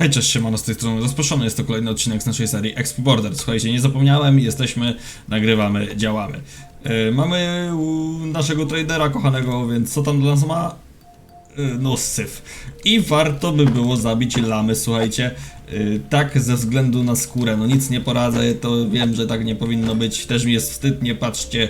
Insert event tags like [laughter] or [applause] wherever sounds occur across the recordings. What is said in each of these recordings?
Hej, cześć, siemano, z tej strony rozproszony, jest to kolejny odcinek z naszej serii Expo Border. Słuchajcie, nie zapomniałem, jesteśmy, nagrywamy, działamy. Yy, mamy naszego tradera kochanego, więc co tam dla nas ma? Yy, no, syf. I warto by było zabić lamy, słuchajcie. Yy, tak ze względu na skórę, no nic nie poradzę, to wiem, że tak nie powinno być. Też mi jest wstyd, nie patrzcie,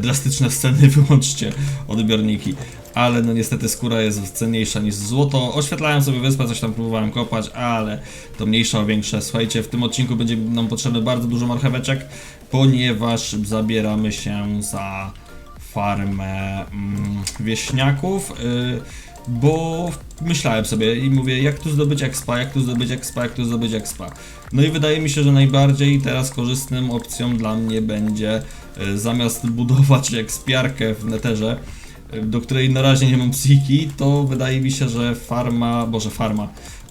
drastyczne sceny [laughs] wyłączcie odbiorniki. Ale no niestety skóra jest cenniejsza niż złoto. Oświetlałem sobie wyspę, coś tam próbowałem kopać, ale to mniejsza o większe. Słuchajcie, w tym odcinku będzie nam potrzebne bardzo dużo marcheweczek, ponieważ zabieramy się za farmę mm, wieśniaków. Yy, bo myślałem sobie i mówię, jak tu zdobyć expa, jak tu zdobyć expa, jak tu zdobyć expa. No i wydaje mi się, że najbardziej teraz korzystną opcją dla mnie będzie y, zamiast budować [laughs] ekspiarkę w neterze, y, do której na razie nie mam psychiki, to wydaje mi się, że farma, boże farma,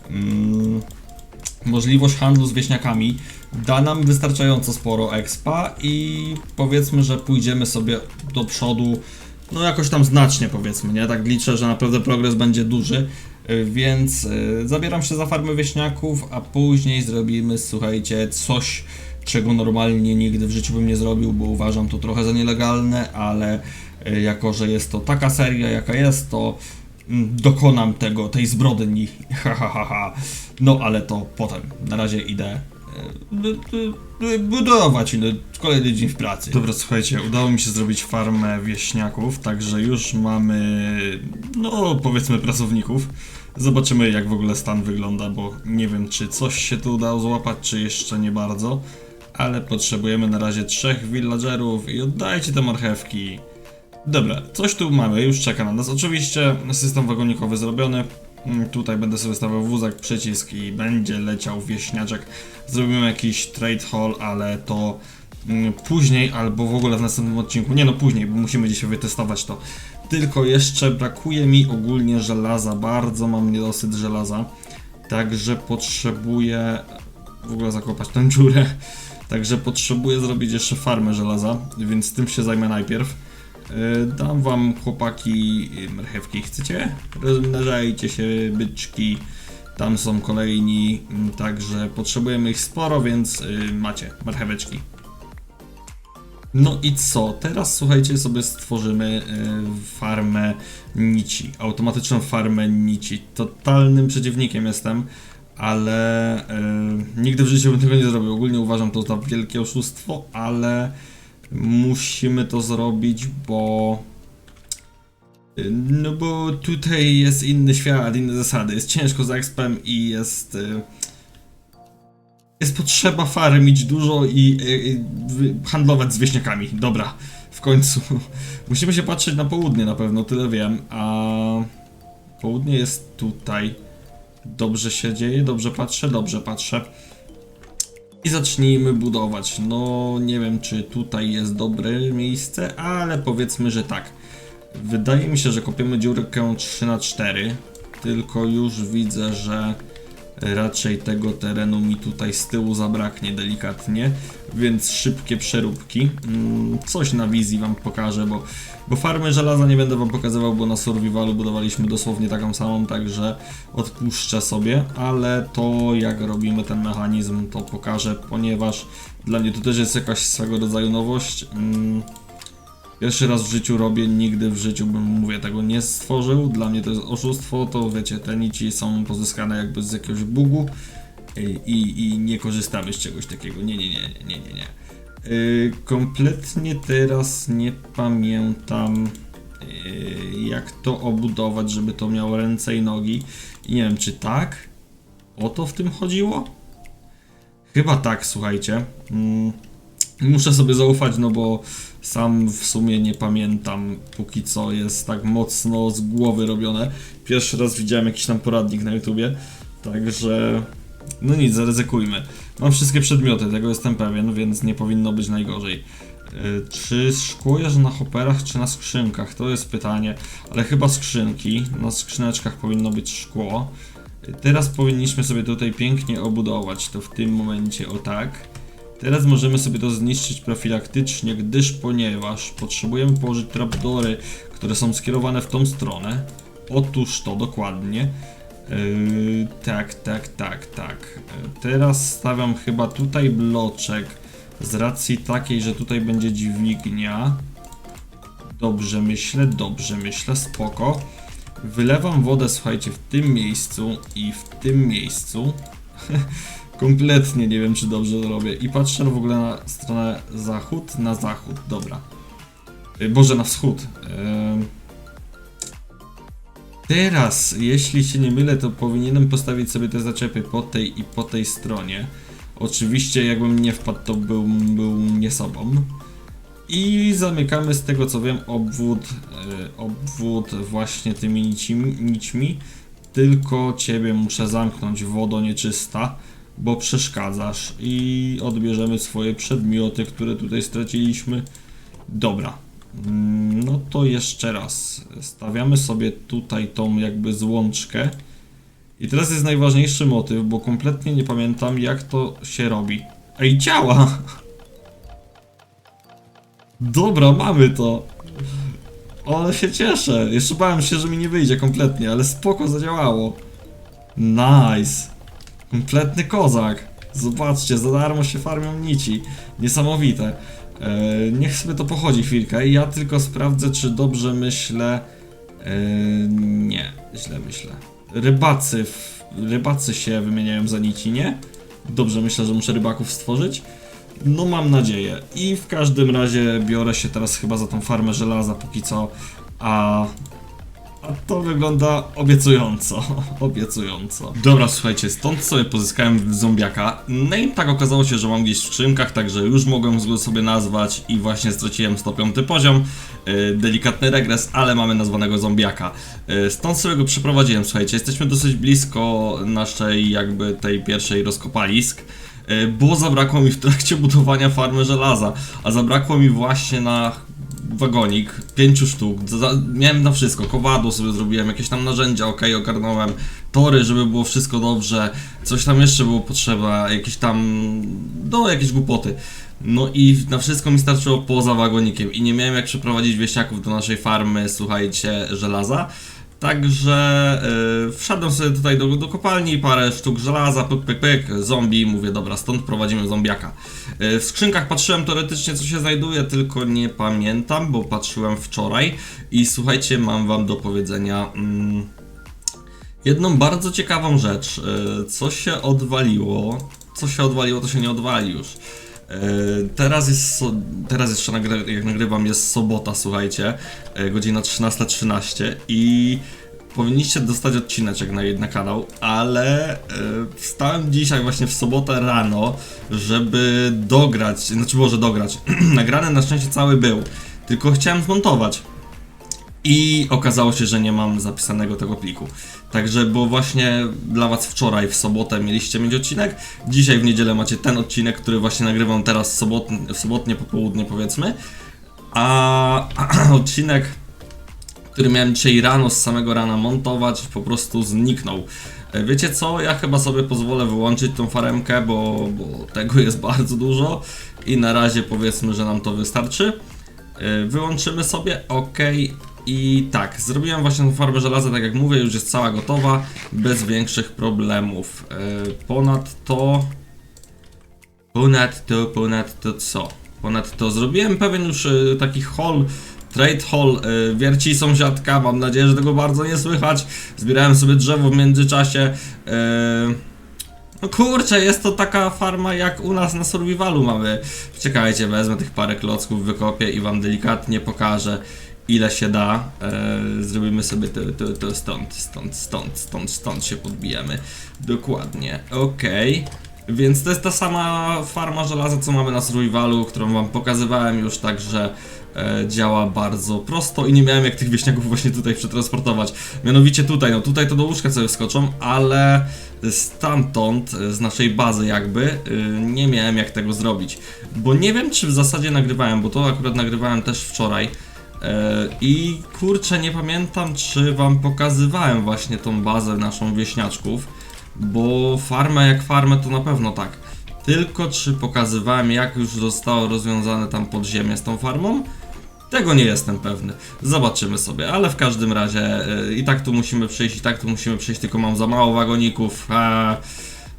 mm, możliwość handlu z wieśniakami da nam wystarczająco sporo expa i powiedzmy, że pójdziemy sobie do przodu no jakoś tam znacznie powiedzmy, nie? Tak liczę, że naprawdę progres będzie duży, więc y, zabieram się za farmę wieśniaków, a później zrobimy, słuchajcie, coś, czego normalnie nigdy w życiu bym nie zrobił, bo uważam to trochę za nielegalne, ale jako, że jest to taka seria, jaka jest, to mm, dokonam tego, tej zbrodni, [laughs] ha, ha, ha, ha. No, ale to potem. Na razie idę e, budować kolejny dzień w pracy. Dobra, słuchajcie, udało mi się zrobić farmę wieśniaków, także już mamy, no powiedzmy pracowników. Zobaczymy jak w ogóle stan wygląda, bo nie wiem czy coś się tu udało złapać, czy jeszcze nie bardzo. Ale potrzebujemy na razie trzech villagerów i oddajcie te marchewki. Dobra, coś tu mamy, już czeka na nas. Oczywiście system wagonikowy zrobiony. Mm, Tutaj będę sobie stawiał wózek, przycisk i będzie leciał wieśniaczek. Zrobimy jakiś trade hall, ale to mm, później albo w ogóle w następnym odcinku. Nie no, później, bo musimy dzisiaj wytestować to. Tylko jeszcze brakuje mi ogólnie żelaza, bardzo mam niedosyt żelaza. Także potrzebuję w ogóle zakopać tę dziurę. Także potrzebuję zrobić jeszcze farmę żelaza, więc tym się zajmę najpierw. Yy, Dam wam chłopaki marchewki, chcecie? Rozmnażajcie się, byczki. Tam są kolejni, mm, także potrzebujemy ich sporo, więc yy, macie marcheweczki. No i co? Teraz słuchajcie, sobie stworzymy y, farmę nici. Automatyczną farmę nici. Totalnym przeciwnikiem jestem, ale y, nigdy w życiu bym tego nie zrobił. Ogólnie uważam to za wielkie oszustwo, ale musimy to zrobić, bo. y, No bo tutaj jest inny świat, inne zasady. Jest ciężko z expem i jest. y, jest potrzeba farmić dużo i y, y, handlować z wieśniakami. Dobra, w końcu. [laughs] Musimy się patrzeć na południe na pewno, tyle wiem. A południe jest tutaj. Dobrze się dzieje, dobrze patrzę, dobrze patrzę. I zacznijmy budować. No, nie wiem, czy tutaj jest dobre miejsce, ale powiedzmy, że tak. Wydaje mi się, że kopiemy dziurkę 3 na 4 tylko już widzę, że raczej tego terenu mi tutaj z tyłu zabraknie delikatnie, więc szybkie przeróbki. Mm, Coś na wizji wam pokażę, bo, bo farmę żelaza nie będę wam pokazywał, bo na survivalu budowaliśmy dosłownie taką samą, także odpuszczę sobie, ale to jak robimy ten mechanizm to pokażę, ponieważ dla mnie to też jest jakaś swego rodzaju nowość. Pierwszy raz w życiu robię, nigdy w życiu bym, mówię, tego nie stworzył. Dla mnie to jest oszustwo, to wiecie, te nici są pozyskane jakby z jakiegoś bugu i, i, nie korzystamy z czegoś takiego. Nie, nie, nie, nie, nie, nie. Yy, kompletnie teraz nie pamiętam yy, jak to obudować, żeby to miało ręce i nogi. I nie wiem, czy tak? O to w tym chodziło? Chyba tak, słuchajcie. Mm, muszę sobie zaufać, no bo sam w sumie nie pamiętam póki co jest tak mocno z głowy robione. Pierwszy raz widziałem jakiś tam poradnik na YouTubie, także no nic, zaryzykujmy. Mam wszystkie przedmioty, tego jestem pewien, więc nie powinno być najgorzej. Yy, Czy szkło jest na hoperach, czy na skrzynkach? To jest pytanie, ale chyba skrzynki. Na skrzyneczkach powinno być szkło. Yy, Teraz powinniśmy sobie tutaj pięknie obudować to w tym momencie, o tak. Teraz możemy sobie to zniszczyć profilaktycznie, gdyż ponieważ potrzebujemy położyć trapdory, które są skierowane w tą stronę. Otóż to dokładnie. Yy, tak, tak, tak, tak. Teraz stawiam chyba tutaj bloczek z racji takiej, że tutaj będzie dźwignia. Dobrze myślę, dobrze myślę, spoko. Wylewam wodę, słuchajcie, w tym miejscu i w tym miejscu. [laughs] Kompletnie nie wiem, czy dobrze to robię. I patrzę w ogóle na stronę zachód, na zachód, dobra. Yy, Boże, na wschód. Teraz, jeśli się nie mylę, to powinienem postawić sobie te zaczepy po tej i po tej stronie. Oczywiście, jakbym nie wpadł, to był, był nie sobą. I zamykamy z tego co wiem obwód, e, obwód właśnie tymi nicimi, nićmi. Tylko ciebie muszę zamknąć wodo nieczysta, bo przeszkadzasz i odbierzemy swoje przedmioty, które tutaj straciliśmy. Dobra. Mm, No to jeszcze raz. Stawiamy sobie tutaj tą jakby złączkę. I teraz jest najważniejszy motyw, bo kompletnie nie pamiętam jak to się robi. Ej, działa! Dobra, mamy to. Ale się cieszę. Jeszcze bałem się, że mi nie wyjdzie kompletnie, ale spoko zadziałało. Nice. Kompletny kozak. Zobaczcie, za darmo się farmią nici. Niesamowite. E, niech sobie to pochodzi chwilkę. Ja tylko sprawdzę, czy dobrze myślę. E, nie, źle myślę. Rybacy, w, rybacy się wymieniają za nici, nie? Dobrze myślę, że muszę rybaków stworzyć. No mam nadzieję. I w każdym razie biorę się teraz chyba za tą farmę żelaza póki co. A, a to wygląda obiecująco. [laughs] Obiecująco. Dobra, słuchajcie, stąd sobie pozyskałem zombiaka. Name tak okazało się, że mam gdzieś w skrzynkach, także już mogłem go sobie nazwać i właśnie straciłem 105 poziom. Yy, delikatny regres, ale mamy nazwanego zombiaka. Yy, stąd sobie go przeprowadziłem, słuchajcie. Jesteśmy dosyć blisko naszej jakby tej pierwszej rozkopalisk. E, bo zabrakło mi w trakcie budowania farmy żelaza, a zabrakło mi właśnie na wagonik, pięciu sztuk, za, miałem na wszystko, kowadło sobie zrobiłem, jakieś tam narzędzia, ok, ogarnąłem, tory, żeby było wszystko dobrze, coś tam jeszcze było potrzeba, jakieś tam, no jakieś głupoty. No i na wszystko mi starczyło poza wagonikiem i nie miałem jak przeprowadzić wieśniaków do naszej farmy, słuchajcie, żelaza. Także yy, wszedłem sobie tutaj do, do kopalni, parę sztuk żelaza, pyk, pyk, pyk, zombie, mówię, dobra, stąd prowadzimy zombiaka. Yy, w skrzynkach patrzyłem teoretycznie, co się znajduje, tylko nie pamiętam, bo patrzyłem wczoraj i słuchajcie, mam wam do powiedzenia mm, jedną bardzo ciekawą rzecz. Yy, co się odwaliło, co się odwaliło, to się nie odwali już. E, Teraz jest, teraz jeszcze jak nagrywam jest sobota, słuchajcie, e, godzina 13.13 i powinniście dostać odcineczek na, na kanał, ale e, wstałem dzisiaj właśnie w sobotę rano, żeby dograć, znaczy może dograć, [clears throat] nagrany na szczęście cały był, tylko chciałem zmontować. I okazało się, że nie mam zapisanego tego pliku. Także, bo właśnie dla Was wczoraj w sobotę mieliście mieć odcinek, dzisiaj w niedzielę macie ten odcinek, który właśnie nagrywam teraz sobotnie, w sobotnie popołudnie powiedzmy, a [clears throat] odcinek, który miałem dzisiaj rano, z samego rana montować, po prostu zniknął. E, Wiecie co, ja chyba sobie pozwolę wyłączyć tą faremkę, bo, bo tego jest bardzo dużo i na razie powiedzmy, że nam to wystarczy. E, Wyłączymy sobie, ok. I tak, zrobiłem właśnie tą farbę żelaza, tak jak mówię, już jest cała gotowa, bez większych problemów. E, Ponadto... Ponadto, ponadto co? Ponadto zrobiłem pewien już e, taki haul, trade haul, e, wierci sąsiadka, mam nadzieję, że tego bardzo nie słychać. Zbierałem sobie drzewo w międzyczasie. No kurczę, jest to taka farma jak u nas na survivalu mamy. Czekajcie, wezmę tych parę klocków, wykopię i wam delikatnie pokażę ile się da. E, zrobimy sobie to, to, to stąd, stąd, stąd, stąd, stąd się podbijemy. Dokładnie, okej. Więc to jest ta sama farma żelaza, co mamy na survivalu, którą wam pokazywałem już, także e, działa bardzo prosto i nie miałem jak tych wieśniaków [laughs] właśnie tutaj przetransportować. Mianowicie tutaj, no tutaj to do łóżka sobie skoczą, ale stamtąd, e, z naszej bazy jakby, e, nie miałem jak tego zrobić. Bo nie wiem, czy w zasadzie nagrywałem, bo to akurat nagrywałem też wczoraj. E, I kurczę, nie pamiętam, czy wam pokazywałem właśnie tą bazę naszą wieśniaczków, bo farmę jak farmę to na pewno tak. Tylko czy pokazywałem, jak już zostało rozwiązane tam podziemie z tą farmą? Tego nie jestem pewny. Zobaczymy sobie, ale w każdym razie y, i tak tu musimy przyjść, i tak tu musimy przyjść, tylko mam za mało wagoników. Eee,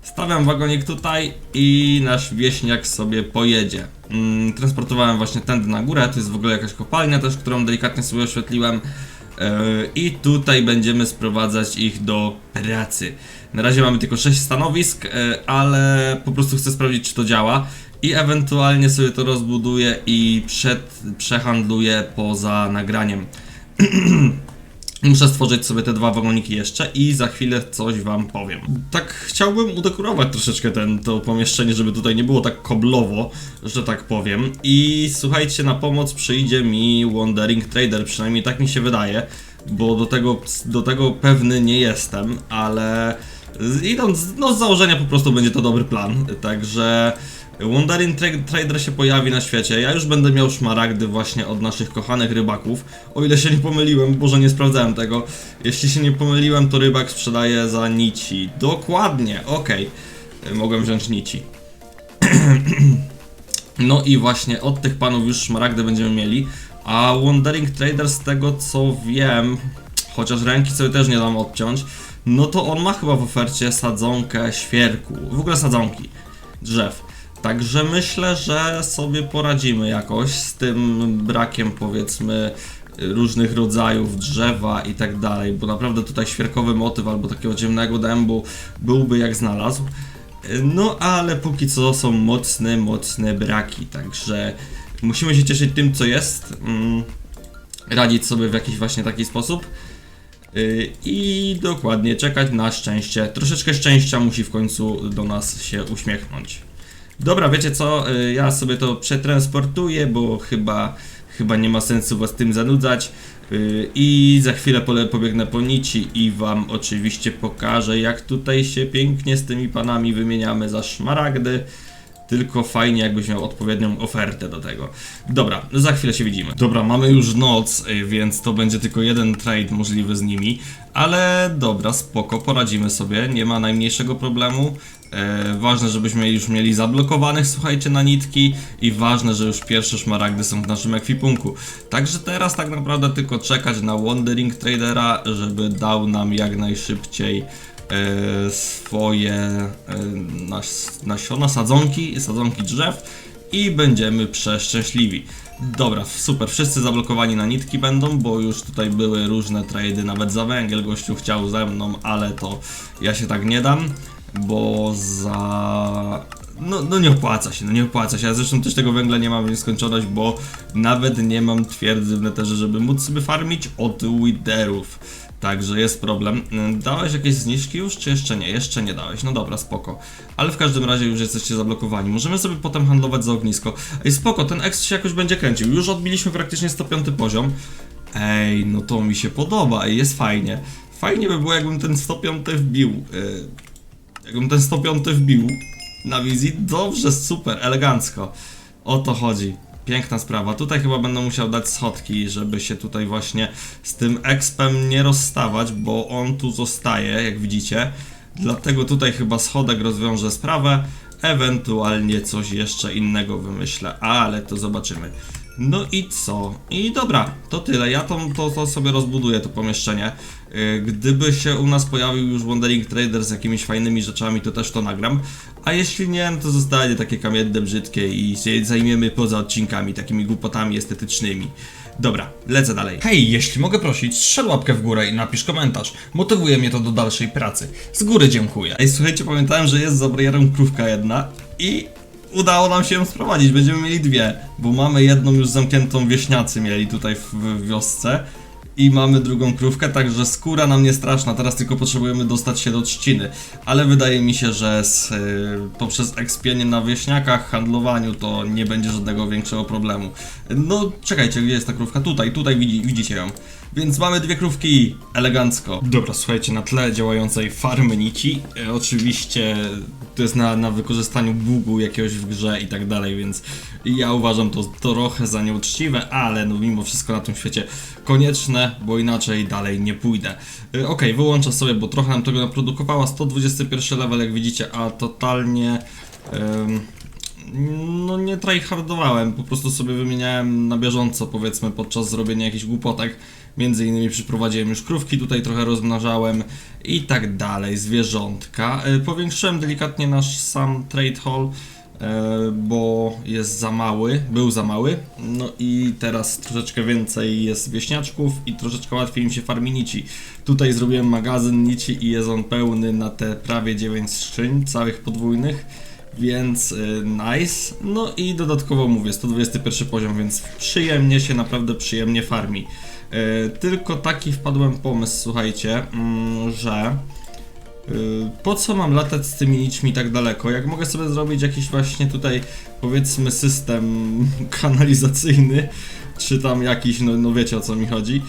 stawiam wagonik tutaj i nasz wieśniak sobie pojedzie. Mm, transportowałem właśnie tędy na górę, to jest w ogóle jakaś kopalnia też, którą delikatnie sobie oświetliłem. Yy, I tutaj będziemy sprowadzać ich do pracy. Na razie mamy tylko 6 stanowisk, yy, ale po prostu chcę sprawdzić, czy to działa. I ewentualnie sobie to rozbuduję i przed, przehandluję poza nagraniem. [clears throat] Muszę stworzyć sobie te dwa wagoniki jeszcze i za chwilę coś wam powiem. Tak chciałbym udekorować troszeczkę ten, to pomieszczenie, żeby tutaj nie było tak koblowo, że tak powiem. I słuchajcie, na pomoc przyjdzie mi Wandering Trader, przynajmniej tak mi się wydaje, bo do tego, do tego pewny nie jestem, ale idąc no, z założenia po prostu będzie to dobry plan, także... Wandering Tra- Trader się pojawi na świecie. Ja już będę miał szmaragdy właśnie od naszych kochanych rybaków. O ile się nie pomyliłem, Boże nie sprawdzałem tego. Jeśli się nie pomyliłem, to rybak sprzedaje za nici. Dokładnie, okej. Y, Mogłem wziąć nici. [clears throat] No i właśnie od tych panów już szmaragdy będziemy mieli. A Wandering Trader z tego co wiem, chociaż ręki sobie też nie dam odciąć, no to on ma chyba w ofercie sadzonkę świerku. W ogóle sadzonki drzew. Także myślę, że sobie poradzimy jakoś z tym brakiem powiedzmy różnych rodzajów drzewa i tak dalej, bo naprawdę tutaj świerkowy motyw albo takiego ciemnego dębu byłby jak znalazł. No ale póki co są mocne, mocne braki, także musimy się cieszyć tym co jest, mm, radzić sobie w jakiś właśnie taki sposób. Yy, I dokładnie czekać na szczęście. Troszeczkę szczęścia musi w końcu do nas się uśmiechnąć. Dobra, wiecie co? Yy, Ja sobie to przetransportuję, bo chyba, chyba nie ma sensu was tym zanudzać. Yy, I za chwilę pobiegnę po nici i wam oczywiście pokażę, jak tutaj się pięknie z tymi panami wymieniamy za szmaragdy. Tylko fajnie, jakbyś miał odpowiednią ofertę do tego. Dobra, za chwilę się widzimy. Dobra, mamy już noc, y, więc to będzie tylko jeden trade możliwy z nimi. Ale dobra, spoko, poradzimy sobie, nie ma najmniejszego problemu. E, ważne, żebyśmy już mieli zablokowanych, słuchajcie, na nitki i ważne, że już pierwsze szmaragdy są w naszym ekwipunku. Także teraz tak naprawdę tylko czekać na Wandering Tradera, żeby dał nam jak najszybciej e, swoje e, nas, nasiona, sadzonki, sadzonki drzew i będziemy przeszczęśliwi. Dobra, super, wszyscy zablokowani na nitki będą, bo już tutaj były różne trady, nawet za węgiel gościu chciał ze mną, ale to ja się tak nie dam, bo za... No, no nie opłaca się, no nie opłaca się, ja zresztą też tego węgla nie mam w nieskończoność, bo nawet nie mam twierdzy w neterze, żeby móc sobie farmić od widerów. Także jest problem. Mm, Dałeś jakieś zniżki już, czy jeszcze nie? Jeszcze nie dałeś. No dobra, spoko. Ale w każdym razie już jesteście zablokowani. Możemy sobie potem handlować za ognisko. Ej, spoko, ten X się jakoś będzie kręcił. Już odbiliśmy praktycznie 105 poziom. Ej, no to mi się podoba i jest fajnie. Fajnie by było, jakbym ten 105 wbił. Yy, jakbym ten 105 wbił na wizji. Dobrze, super, elegancko. O to chodzi. Piękna sprawa. Tutaj chyba będę musiał dać schodki, żeby się tutaj właśnie z tym expem nie rozstawać, bo on tu zostaje, jak widzicie. Dlatego tutaj chyba schodek rozwiąże sprawę. Ewentualnie coś jeszcze innego wymyślę, ale to zobaczymy. No i co? I dobra, to tyle. Ja to, to, to sobie rozbuduję to pomieszczenie. Yy, Gdyby się u nas pojawił już Wandering Trader z jakimiś fajnymi rzeczami, to też to nagram. A jeśli nie, no to zostanie takie kamienne, brzydkie i się zajmiemy poza odcinkami, takimi głupotami estetycznymi. Dobra, lecę dalej. Hej, jeśli mogę prosić, strzel łapkę w górę i napisz komentarz. Motywuje mnie to do dalszej pracy. Z góry dziękuję. Ej, słuchajcie, pamiętałem, że jest za barierą krówka jedna i udało nam się ją sprowadzić. Będziemy mieli dwie, bo mamy jedną już zamkniętą wieśniacy mieli tutaj w, w wiosce. I mamy drugą krówkę, także skóra nam nie straszna, teraz tylko potrzebujemy dostać się do trzciny. Ale wydaje mi się, że z, y, poprzez ekspienie na wieśniakach, handlowaniu to nie będzie żadnego większego problemu. No czekajcie, gdzie jest ta krówka? Tutaj, tutaj widzi, widzicie ją. Więc mamy dwie krówki, elegancko. Dobra, słuchajcie, na tle działającej farmy nici, e, oczywiście to jest na, na wykorzystaniu bugu jakiegoś w grze i tak dalej, więc ja uważam to trochę za nieuczciwe, ale no mimo wszystko na tym świecie konieczne, bo inaczej dalej nie pójdę. E, Okej, wyłączę sobie, bo trochę nam tego naprodukowała, 121 level jak widzicie, a totalnie... em, No nie tryhardowałem, po prostu sobie wymieniałem na bieżąco powiedzmy podczas zrobienia jakichś głupotek. Między innymi przyprowadziłem już krówki, tutaj trochę rozmnażałem i tak dalej, zwierzątka. E, Powiększyłem delikatnie nasz sam trade hall, e, bo jest za mały, był za mały. No i teraz troszeczkę więcej jest wieśniaczków i troszeczkę łatwiej im się farmi nici. Tutaj zrobiłem magazyn nici i jest on pełny na te prawie 9 skrzyń, całych podwójnych. Więc y, nice. No i dodatkowo mówię, 121 poziom, więc przyjemnie się, naprawdę przyjemnie farmi. Y, tylko taki wpadłem pomysł, słuchajcie, mm, że y, po co mam latać z tymi nićmi tak daleko? Jak mogę sobie zrobić jakiś właśnie tutaj, powiedzmy, system [laughs] kanalizacyjny, czy tam jakiś, no, no wiecie o co mi chodzi.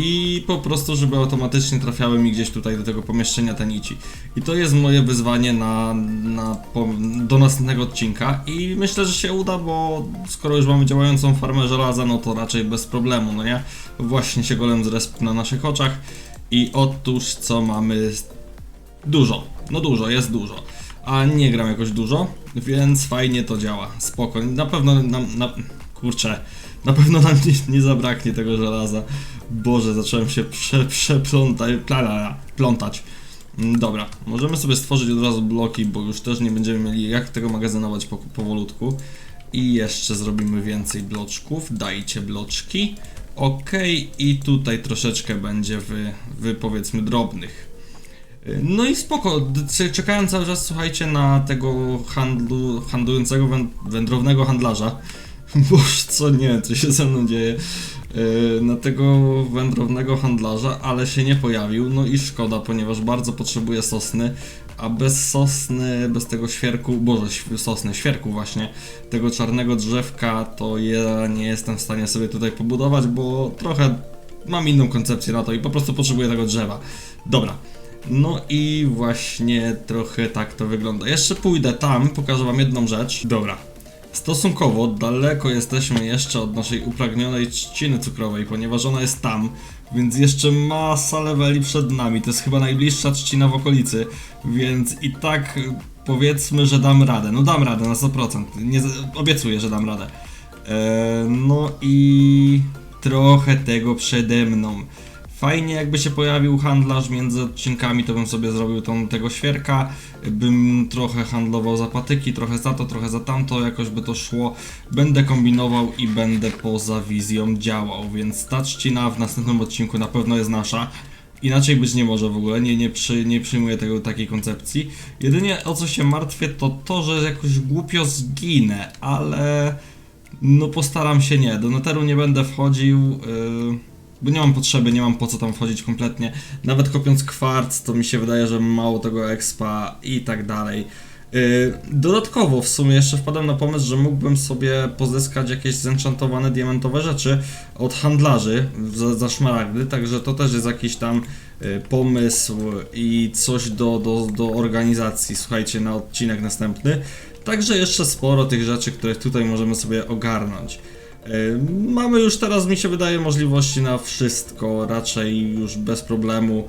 I po prostu, żeby automatycznie trafiały mi gdzieś tutaj do tego pomieszczenia te nici. I to jest moje wyzwanie na, na, po, do następnego odcinka i myślę, że się uda, bo skoro już mamy działającą farmę żelaza, no to raczej bez problemu, no nie? Właśnie się golem zresp na naszych oczach i otóż co mamy Dużo, no dużo, jest dużo. A nie gram jakoś dużo, więc fajnie to działa. Spoko. Na pewno nam, na, kurczę, na pewno nam nie, nie zabraknie tego żelaza. Boże, zacząłem się prze, przeplątać, plątać. Mm, Dobra, możemy sobie stworzyć od razu bloki, bo już też nie będziemy mieli jak tego magazynować po, powolutku. I jeszcze zrobimy więcej bloczków. Dajcie bloczki. Ok, i tutaj troszeczkę będzie w, w powiedzmy drobnych. No i spoko, czekałem cały czas, słuchajcie, na tego handlu, handlującego wę- wędrownego handlarza. [laughs] Boż, co nie, co się ze mną dzieje. Yy, Na tego wędrownego handlarza, ale się nie pojawił. No i szkoda, ponieważ bardzo potrzebuję sosny. A bez sosny, bez tego świerku, boże, sosny, świerku właśnie, tego czarnego drzewka, to ja nie jestem w stanie sobie tutaj pobudować, bo trochę mam inną koncepcję na to i po prostu potrzebuję tego drzewa. Dobra, no i właśnie trochę tak to wygląda. Jeszcze pójdę tam, pokażę wam jedną rzecz. Dobra. Stosunkowo daleko jesteśmy jeszcze od naszej upragnionej trzciny cukrowej, ponieważ ona jest tam, więc jeszcze masa leveli przed nami. To jest chyba najbliższa trzcina w okolicy, więc i tak y, powiedzmy, że dam radę. No dam radę na 100%. Nie, obiecuję, że dam radę. Eee, no i trochę tego przede mną. Fajnie jakby się pojawił handlarz między odcinkami, to bym sobie zrobił tą tego świerka, bym trochę handlował za patyki, trochę za to, trochę za tamto, jakoś by to szło. Będę kombinował i będę poza wizją działał, więc ta trzcina w następnym odcinku na pewno jest nasza. Inaczej być nie może w ogóle, nie, nie, przy, nie przyjmuję tego takiej koncepcji. Jedynie o co się martwię to to, że jakoś głupio zginę, ale no postaram się nie. Do neteru nie będę wchodził, yy, bo nie mam potrzeby, nie mam po co tam wchodzić kompletnie. Nawet kopiąc kwarc, to mi się wydaje, że mało tego expa i tak dalej. Yy, dodatkowo w sumie jeszcze wpadłem na pomysł, że mógłbym sobie pozyskać jakieś zenchantowane diamentowe rzeczy od handlarzy za, za szmaragdy, także to też jest jakiś tam yy, pomysł i coś do, do, do organizacji, słuchajcie, na odcinek następny. Także jeszcze sporo tych rzeczy, które tutaj możemy sobie ogarnąć. Mamy już teraz, mi się wydaje, możliwości na wszystko, raczej już bez problemu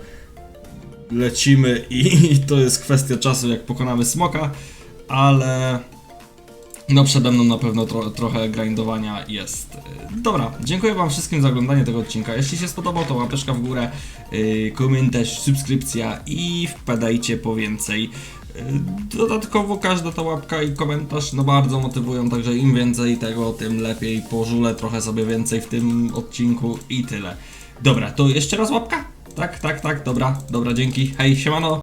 lecimy i, to jest kwestia czasu, jak pokonamy smoka, ale no przede mną na pewno tro, trochę grindowania jest. Dobra, dziękuję wam wszystkim za oglądanie tego odcinka. Jeśli się spodobał, to łapeczka w górę, yy, komentarz, subskrypcja i wpadajcie po więcej. Yy, Dodatkowo każda ta łapka i komentarz no bardzo motywują, także im więcej tego, tym lepiej. Pożulę trochę sobie więcej w tym odcinku i tyle. Dobra, to jeszcze raz łapka? Tak, tak, tak, dobra, dobra, dzięki. Hej, siemano!